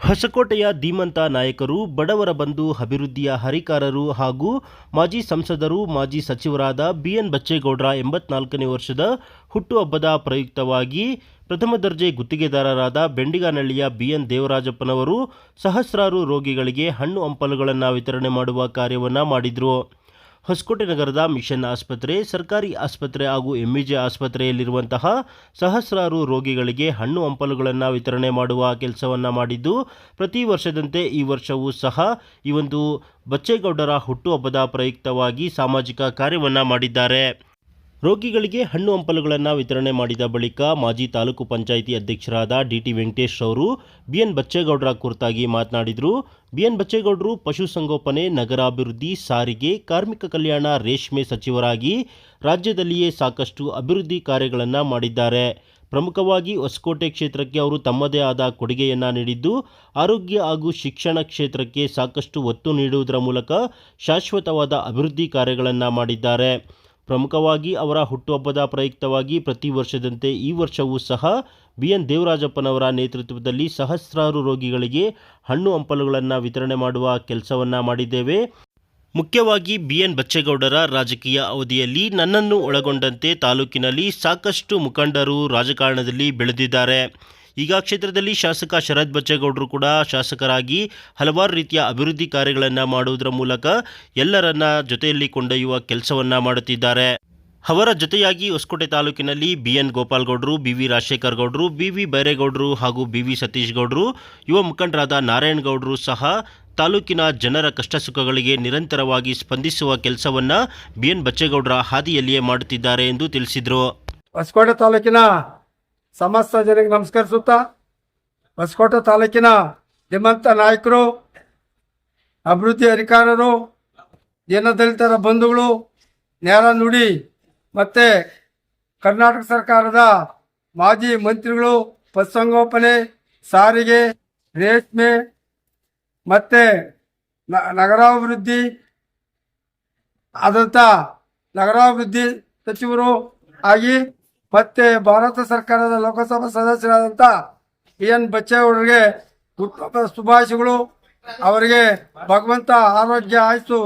ಹೊಸಕೋಟೆಯ ಧೀಮಂತ ನಾಯಕರು, ಬಡವರ ಬಂಧು, ಅಭಿವೃದ್ಧಿಯ ಹರಿಕಾರರು ಹಾಗೂ ಮಾಜಿ ಸಂಸದರು, ಮಾಜಿ ಸಚಿವರಾದ ಬಿಎನ್ ಬಚ್ಚೇಗೌಡರ ಎಂಬತ್ನಾಲ್ಕನೇ ವರ್ಷದ ಹುಟ್ಟುಹಬ್ಬದ ಪ್ರಯುಕ್ತವಾಗಿ ಪ್ರಥಮ ದರ್ಜೆ ಗುತ್ತಿಗೆದಾರರಾದ ಬೆಂಡಿಗಾನಹಳ್ಳಿಯ ಬಿಎನ್ ದೇವರಾಜಪ್ಪನವರು ಸಹಸ್ರಾರು ರೋಗಿಗಳಿಗೆ ಹಣ್ಣು ಹಂಪಲುಗಳನ್ನು ವಿತರಣೆ ಮಾಡುವ ಕಾರ್ಯವನ್ನು ಮಾಡಿದರು. ಹೊಸಕೋಟೆ ನಗರದ ಮಿಷನ್ ಆಸ್ಪತ್ರೆ, ಸರ್ಕಾರಿ ಆಸ್ಪತ್ರೆ ಹಾಗೂ ಎಂಇಜೆ ಆಸ್ಪತ್ರೆಯಲ್ಲಿರುವಂತಹ ಸಹಸ್ರಾರು ರೋಗಿಗಳಿಗೆ ಹಣ್ಣು ಹಂಪಲುಗಳನ್ನು ವಿತರಣೆ ಮಾಡುವ ಕೆಲಸವನ್ನು ಮಾಡಿದ್ದು, ಪ್ರತಿ ವರ್ಷದಂತೆ ಈ ವರ್ಷವೂ ಸಹ ಈ ಒಂದು ಬಚ್ಚೇಗೌಡರ ಹುಟ್ಟುಹಬ್ಬದ ಪ್ರಯುಕ್ತವಾಗಿ ಸಾಮಾಜಿಕ ಕಾರ್ಯವನ್ನು ಮಾಡಿದ್ದಾರೆ. ರೋಗಿಗಳಿಗೆ ಹಣ್ಣು ಹಂಪಲುಗಳನ್ನು ವಿತರಣೆ ಮಾಡಿದ ಬಳಿಕ ಮಾಜಿ ತಾಲೂಕು ಪಂಚಾಯಿತಿ ಅಧ್ಯಕ್ಷರಾದ ಡಿಟಿ ವೆಂಕಟೇಶ್ ಅವರು ಬಿಎನ್ ಬಚ್ಚೇಗೌಡರ ಕುರಿತಾಗಿ ಮಾತನಾಡಿದರು. ಬಿಎನ್ ಬಚ್ಚೇಗೌಡರು ಪಶುಸಂಗೋಪನೆ ನಗರಾಭಿವೃದ್ಧಿ, ಸಾರಿಗೆ, ಕಾರ್ಮಿಕ ಕಲ್ಯಾಣ, ರೇಷ್ಮೆ ಸಚಿವರಾಗಿ ರಾಜ್ಯದಲ್ಲಿಯೇ ಸಾಕಷ್ಟು ಅಭಿವೃದ್ಧಿ ಕಾರ್ಯಗಳನ್ನು ಮಾಡಿದ್ದಾರೆ. ಪ್ರಮುಖವಾಗಿ ಹೊಸಕೋಟೆ ಕ್ಷೇತ್ರಕ್ಕೆ ಅವರು ತಮ್ಮದೇ ಆದ ಕೊಡುಗೆಯನ್ನು ನೀಡಿದ್ದು, ಆರೋಗ್ಯ ಹಾಗೂ ಶಿಕ್ಷಣ ಕ್ಷೇತ್ರಕ್ಕೆ ಸಾಕಷ್ಟು ಒತ್ತು ನೀಡುವುದರ ಮೂಲಕ ಶಾಶ್ವತವಾದ ಅಭಿವೃದ್ಧಿ ಕಾರ್ಯಗಳನ್ನು ಮಾಡಿದ್ದಾರೆ. ಪ್ರಮುಖವಾಗಿ ಅವರ ಹುಟ್ಟುಹಬ್ಬದ ಪ್ರಯುಕ್ತವಾಗಿ ಪ್ರತಿ ವರ್ಷದಂತೆ ಈ ವರ್ಷವೂ ಸಹ ಬಿ ಎನ್ ದೇವರಾಜಪ್ಪನವರ ನೇತೃತ್ವದಲ್ಲಿ ಸಹಸ್ರಾರು ರೋಗಿಗಳಿಗೆ ಹಣ್ಣು ಹಂಪಲುಗಳನ್ನು ವಿತರಣೆ ಮಾಡುವ ಕೆಲಸವನ್ನು ಮಾಡಿದ್ದೇವೆ. ಮುಖ್ಯವಾಗಿ ಬಿ ಎನ್ ಬಚ್ಚೇಗೌಡರ ರಾಜಕೀಯ ಅವಧಿಯಲ್ಲಿ ನನ್ನನ್ನು ಒಳಗೊಂಡಂತೆ ತಾಲೂಕಿನಲ್ಲಿ ಸಾಕಷ್ಟು ಮುಖಂಡರು ರಾಜಕಾರಣದಲ್ಲಿ ಬೆಳೆದಿದ್ದಾರೆ. ಈಗ ಕ್ಷೇತ್ರದಲ್ಲಿ ಶಾಸಕ ಶರತ್ ಬಚ್ಚೇಗೌಡರು ಕೂಡ ಶಾಸಕರಾಗಿ ಹಲವಾರು ರೀತಿಯ ಅಭಿವೃದ್ಧಿ ಕಾರ್ಯಗಳನ್ನು ಮಾಡುವುದರ ಮೂಲಕ ಎಲ್ಲರನ್ನ ಜೊತೆಯಲ್ಲಿ ಕೊಂಡೊಯ್ಯುವ ಕೆಲಸವನ್ನ ಮಾಡುತ್ತಿದ್ದಾರೆ. ಅವರ ಜೊತೆಯಾಗಿ ಹೊಸಕೋಟೆ ತಾಲೂಕಿನಲ್ಲಿ ಬಿ ಎನ್ ಗೋಪಾಲ್ಗೌಡರು ಬಿ ವಿ ರಾಜಶೇಖರ್ ಗೌಡರು ಬಿ ವಿ ಬೈರೇಗೌಡರು ಹಾಗೂ ಬಿ ವಿ ಸತೀಶ್ ಗೌಡರು ಯುವ ಮುಖಂಡರಾದ ನಾರಾಯಣಗೌಡರು ಸಹ ತಾಲೂಕಿನ ಜನರ ಕಷ್ಟ ಸುಖಗಳಿಗೆ ನಿರಂತರವಾಗಿ ಸ್ಪಂದಿಸುವ ಕೆಲಸವನ್ನು ಬಿ ಎನ್ ಬಚ್ಚೇಗೌಡರ ಹಾದಿಯಲ್ಲಿಯೇ ಮಾಡುತ್ತಿದ್ದಾರೆ ಎಂದು ತಿಳಿಸಿದರು. ಹೊಸಕೋಟೆ ತಾಲೂಕಿನ ಸಮಸ್ತ ಜನರಿಗೆ ನಮಸ್ಕರಿಸುತ್ತಾ, ಹೊಸಕೋಟೆ ತಾಲೂಕಿನ ಧಿಮಂತ ನಾಯಕರು, ಅಭಿವೃದ್ಧಿ ಅಧಿಕಾರರು, ದೀನದಲಿತರ ಬಂಧುಗಳು ನೇರ ನುಡಿ ಮತ್ತು ಕರ್ನಾಟಕ ಸರ್ಕಾರದ ಮಾಜಿ ಮಂತ್ರಿಗಳು, ಪಶುಸಂಗೋಪನೆ, ಸಾರಿಗೆ, ರೇಷ್ಮೆ ಮತ್ತು ನಗರಾಭಿವೃದ್ಧಿ ಆದಂಥ ನಗರಾಭಿವೃದ್ಧಿ ಸಚಿವರು ಆಗಿ ಮತ್ತೆ ಭಾರತ ಸರ್ಕಾರದ ಲೋಕಸಭಾ ಸದಸ್ಯರಾದಂಥ ಬಿ ಎನ್ ಬಚ್ಚೇಗೌಡರಿಗೆ ಹುಟ್ಟುಹಬ್ಬದ ಶುಭಾಶಯಗಳು. ಅವರಿಗೆ ಭಗವಂತ ಆರೋಗ್ಯ ಆಯಿತು,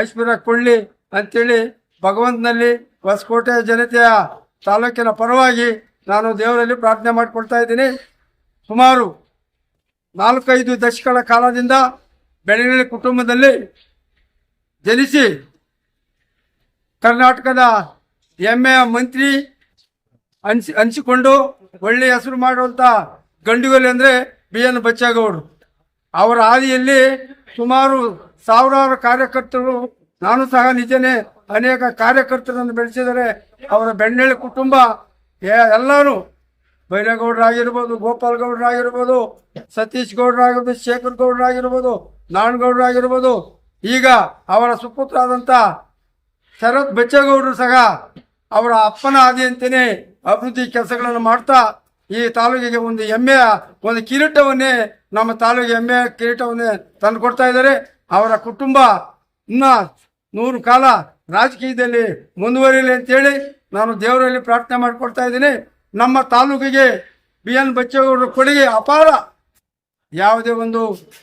ಐಶ್ವರ್ಯ ಕೊಳ್ಳಿ ಅಂತೇಳಿ ಭಗವಂತನಲ್ಲಿ ಹೊಸಕೋಟೆ ಜನತೆಯ ತಾಲೂಕಿನ ಪರವಾಗಿ ನಾನು ದೇವರಲ್ಲಿ ಪ್ರಾರ್ಥನೆ ಮಾಡಿಕೊಳ್ತಾ ಇದ್ದೀನಿ. ಸುಮಾರು ನಾಲ್ಕೈದು ದಶಕಗಳ ಕಾಲದಿಂದ ಬೆಳಗಿನ ಕುಟುಂಬದಲ್ಲಿ ಜನಿಸಿ ಕರ್ನಾಟಕದ ಎಮ್ಮೆಯ ಮಂತ್ರಿ ಅನ್ಸಿ ಹಂಚಿಕೊಂಡು ಒಳ್ಳೆ ಹೆಸರು ಮಾಡುವಂಥ ಗಂಡುಗಲಿ ಅಂದರೆ ಬಿ ಎನ್ ಬಚ್ಚೇಗೌಡರು. ಅವರ ಹಾದಿಯಲ್ಲಿ ಸುಮಾರು ಸಾವಿರಾರು ಕಾರ್ಯಕರ್ತರು, ನಾನು ಸಹ ನಿಜನೇ ಅನೇಕ ಕಾರ್ಯಕರ್ತರನ್ನು ಬೆಳೆಸಿದರೆ ಅವರ ಬೆಣ್ಣೆಳ್ಳಿ ಕುಟುಂಬ ಎಲ್ಲರೂ ಎಲ್ಲರೂ ಬೈರೇಗೌಡರಾಗಿರ್ಬೋದು ಗೋಪಾಲ್ ಗೌಡರಾಗಿರ್ಬೋದು ಸತೀಶ್ ಗೌಡರಾಗಿರ್ಬೋದು ಶೇಖರ್ ಗೌಡರಾಗಿರ್ಬೋದು ಆಗಿರ್ಬೋದು ಈಗ ಅವರ ಸುಪುತ್ರ ಆದಂತ ಶರತ್ ಬಚ್ಚೇಗೌಡರು ಸಹ ಅವರ ಅಪ್ಪನ ಆದಿಯಂತೆಯೇ ಅಭಿವೃದ್ಧಿ ಕೆಲಸಗಳನ್ನು ಮಾಡ್ತಾ ಈ ತಾಲೂಕಿಗೆ ಒಂದು ಹೆಮ್ಮೆಯ ಒಂದು ಕಿರೀಟವನ್ನೇ ನಮ್ಮ ತಾಲೂಕಿಗೆ ಹೆಮ್ಮೆಯ ಕಿರೀಟವನ್ನೇ ತಂದು ಕೊಡ್ತಾ ಇದ್ದಾರೆ. ಅವರ ಕುಟುಂಬ ಇನ್ನ ನೂರು ಕಾಲ ರಾಜಕೀಯದಲ್ಲಿ ಮುಂದುವರಿಯಲಿ ಅಂತೇಳಿ ನಾನು ದೇವರಲ್ಲಿ ಪ್ರಾರ್ಥನೆ ಮಾಡಿಕೊಡ್ತಾ ಇದ್ದೀನಿ. ನಮ್ಮ ತಾಲೂಕಿಗೆ ಬಿ ಎನ್ ಬಚ್ಚೇಗೌಡರ ಕೊಡುಗೆ ಅಪಾರ. ಯಾವುದೇ ಒಂದು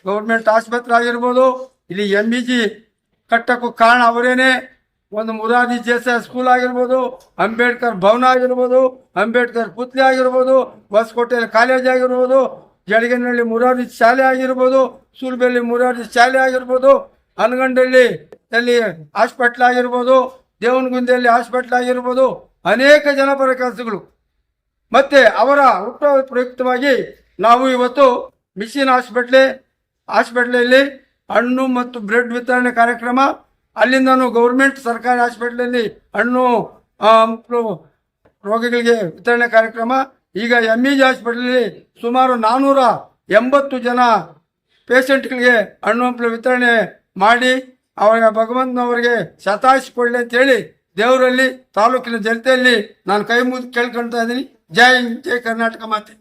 ಗೌರ್ಮೆಂಟ್ ಆಸ್ಪತ್ರೆ ಆಗಿರ್ಬೋದು, ಇಲ್ಲಿ ಎಂ ಬಿ ಜಿ ಕಟ್ಟಕ್ಕೂ ಕಾರಣ ಅವರೇನೆ. ಒಂದು ಮುರಾದಿ ದೇಸಾಯಿ ಸ್ಕೂಲ್ ಆಗಿರ್ಬೋದು, ಅಂಬೇಡ್ಕರ್ ಭವನ ಆಗಿರ್ಬೋದು, ಅಂಬೇಡ್ಕರ್ ಪುತ್ಲಿ ಆಗಿರ್ಬೋದು ಹೊಸಕೋಟೆ ಕಾಲೇಜ್ ಆಗಿರ್ಬೋದು, ಜಡಗನಹಳ್ಳಿ ಮುರಾರಿ ಶಾಲೆ ಆಗಿರ್ಬೋದು ಸೂರ್ಬೆಲ್ಲಿ ಮುರಾರಿ ಶಾಲೆ ಆಗಿರ್ಬೋದು ಹನಗಂಡಳ್ಳಿ ಅಲ್ಲಿ ಹಾಸ್ಪಿಟ್ಲ್ ಆಗಿರ್ಬೋದು, ದೇವನಗುಂದಿಯಲ್ಲಿ ಹಾಸ್ಪಿಟ್ಲ್ ಆಗಿರ್ಬೋದು, ಅನೇಕ ಜನಪರ ಕೆಲಸಗಳು. ಮತ್ತೆ ಅವರ ಹುಟ್ಟ ಪ್ರಯುಕ್ತವಾಗಿ ನಾವು ಇವತ್ತು ಮಿಷಿನ್ ಹಾಸ್ಪಿಟ್ಲೆ, ಹಾಸ್ಪಿಟ್ಲಲ್ಲಿ ಹಣ್ಣು ಮತ್ತು ಬ್ರೆಡ್ ವಿತರಣೆ ಕಾರ್ಯಕ್ರಮ ಅಲ್ಲಿಂದನೂ ಗೌರ್ಮೆಂಟ್ ಸರ್ಕಾರಿ ಹಾಸ್ಪಿಟ್ಲಲ್ಲಿ ಹಣ್ಣು ಆ, ರೋಗಿಗಳಿಗೆ ವಿತರಣೆ ಕಾರ್ಯಕ್ರಮ. ಈಗ ಎಂ ಇ ಜಿ ಹಾಸ್ಪಿಟ್ಲಲ್ಲಿ ಸುಮಾರು ನಾನ್ನೂರ ಎಂಬತ್ತು ಜನ ಪೇಷಂಟ್ಗಳಿಗೆ ಹಣ್ಣು ಹಂಪಲು ವಿತರಣೆ ಮಾಡಿ ಅವರ ಭಗವಂತನವರಿಗೆ ಶತಾಯಿಸಿಕೊಳ್ಳಿ ಅಂತೇಳಿ ದೇವರಲ್ಲಿ ತಾಲೂಕಿನ ಜನತೆಯಲ್ಲಿ ನಾನು ಕೈ ಮುಗಿದು ಕೇಳ್ಕೊಳ್ತಾ ಇದ್ದೀನಿ. ಜೈ ಜೈ ಕರ್ನಾಟಕ ಮಾತೆ.